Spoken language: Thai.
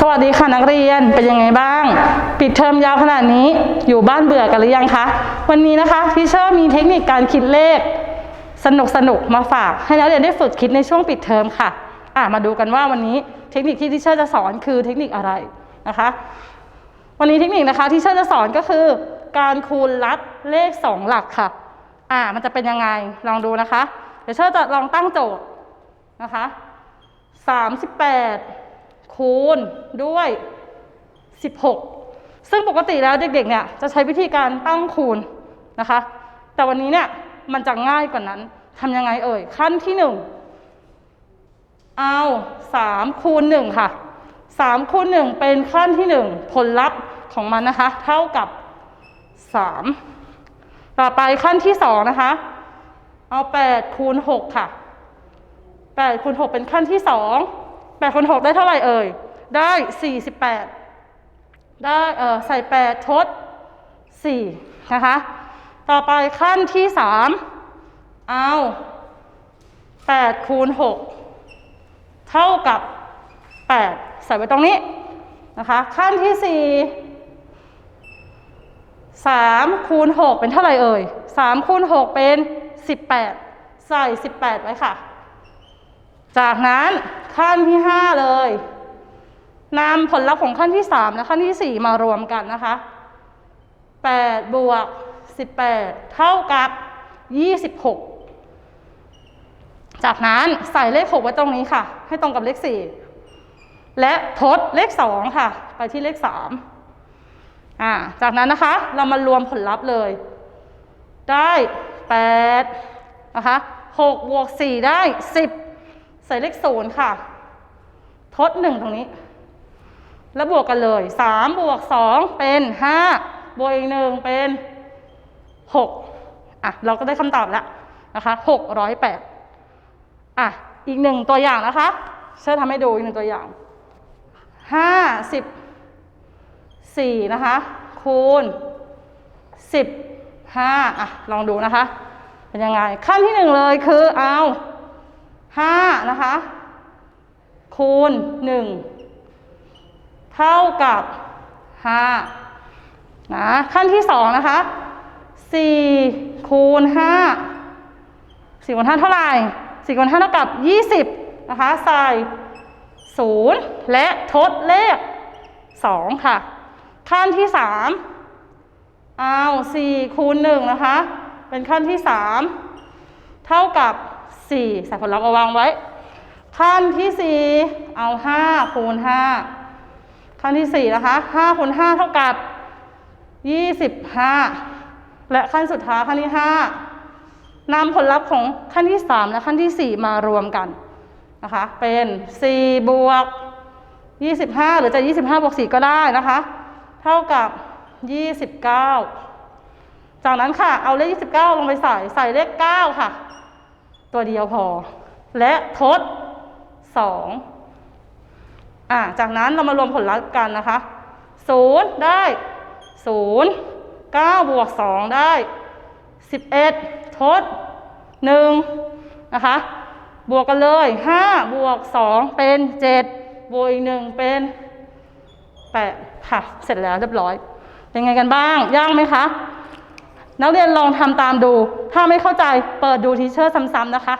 สวัสดีค่ะนักเรียนเป็นยังไงบ้าง ปิดเทอมยาวขนาดนี้อยู่บ้านเบื่อกันหรือยังคะ วันนี้นะคะทีเชอร์มีเทคนิคการคิดเลข สนุกสนุกๆมาฝากให้นักเรียนได้ฝึกคิดในช่วงปิดเทอมค่ะอะมาดูกันว่าวันนี้เทคนิคที่ทีเชอร์จะสอนคือเทคนิคอะไรนะคะ วันนี้เทคนิคนะคะที่เชอร์จะสอนก็คือ การคูณลัดเลขสองหลักค่ะอ่ามันจะเป็นยังไงลองดูนะคะ เดี๋ยวเชอร์จะลองตั้งโจทย์นะคะสามสิบแปด คูณด้วย 16 ซึ่งปกติแล้วเด็กๆเนี่ยจะใช้วิธีการตั้งคูณนะคะ แต่วันนี้เนี่ยมันจะง่ายกว่านั้นทำยังไงเอ่ย ขั้นที่ 1 เอา 3 คูณ 1 ค่ะ 3 คูณ 1 เป็นขั้นที่ 1 ผลลัพธ์ของมันนะคะ เท่ากับ 3 ต่อไปขั้นที่ 2 นะคะ เอา 8 คูณ 6 ค่ะ 8 คูณ 6 เป็นขั้นที่ 2 8คูณ6ได้เท่าไหร่เอ่ย ได้48ได้เออใส่8ทด4นะคะ ต่อไปขั้นที่3เอา8คูณ6เท่ากับ8ใส่ไว้ตรงนี้นะคะ ขั้นที่4 3คูณ6เป็นเท่าไหร่เอ่ย3คูณ6เป็น18ใส่18ไว้ค่ะ จากนั้นขั้นที่5เลยนำผลลัพธ์ของขั้นที่3และขั้นที่4มารวมกันนะคะ8บวก18เท่ากับ26จากนั้นใส่เลข6ไว้ตรงนี้ค่ะ ให้ตรงกับเลข4และทดเลข2ค่ะ ไปที่เลข3อ่าจากนั้นนะคะ เรามารวมผลลัพธ์เลย ได้8นะคะ6บวก4ได้10 ใส่เลข0ค่ะ ทด1ตรงนี้ แล้วบวกกันเลย3บวก2เป็น5บวกอีกหนึ่งเป็น6อะเราก็ได้คำตอบแล้วนะคะ608อะอีกหนึ่งตัวอย่างนะคะเชิญทำให้ดูอีกหนึ่งตัวอย่าง54นะคะ คูณ15อะลองดูนะคะ เป็นยังไงขั้นที่หนึ่งเลยคือเอา ห้านะคะ คูณหนึ่งเท่ากับห้านะขั้นที่สองนะคะสี่คูณห้าสี่คูณห้าเท่าไหร่สี่คูณห้าเท่ากับยี่สิบนะคะใส่ศูนย์และทดเลขสองค่ะ ขั้นที่สามเอาสี่คูณหนึ่งนะคะ เป็นขั้นที่สามเท่ากับ 4ใส่ผลลัพธ์เอาวางไว้ ขั้นที่4เอา5คูณ5ขั้นที่4นะคะ5คูณ5เท่ากับ25และขั้นสุดท้ายขั้นที่5นำผลลัพธ์ของขั้นที่3และขั้นที่4มารวมกันนะคะเป็น4บวก25หรือจะ25บห้าบวก4ก็ได้นะคะ เท่ากับ29จากนั้นค่ะ เอาเลข 29 ลงไปใส่ ใส่เลข 9 ค่ะ ตัวเดียวพอ และทด2อะจากนั้นเรามารวมผลลัพธ์กันนะคะ0ได้0 9บวก2ได้11ทด1นะคะ บวกกันเลย5บวก2เป็น7บวกอีก1เป็น8ค่ะ เสร็จแล้วเรียบร้อย เป็นไงกันบ้าง ยากไหมคะ นักเรียนลองทำตามดู ถ้าไม่เข้าใจเปิดดูทีเชอร์ซ้ำๆนะคะ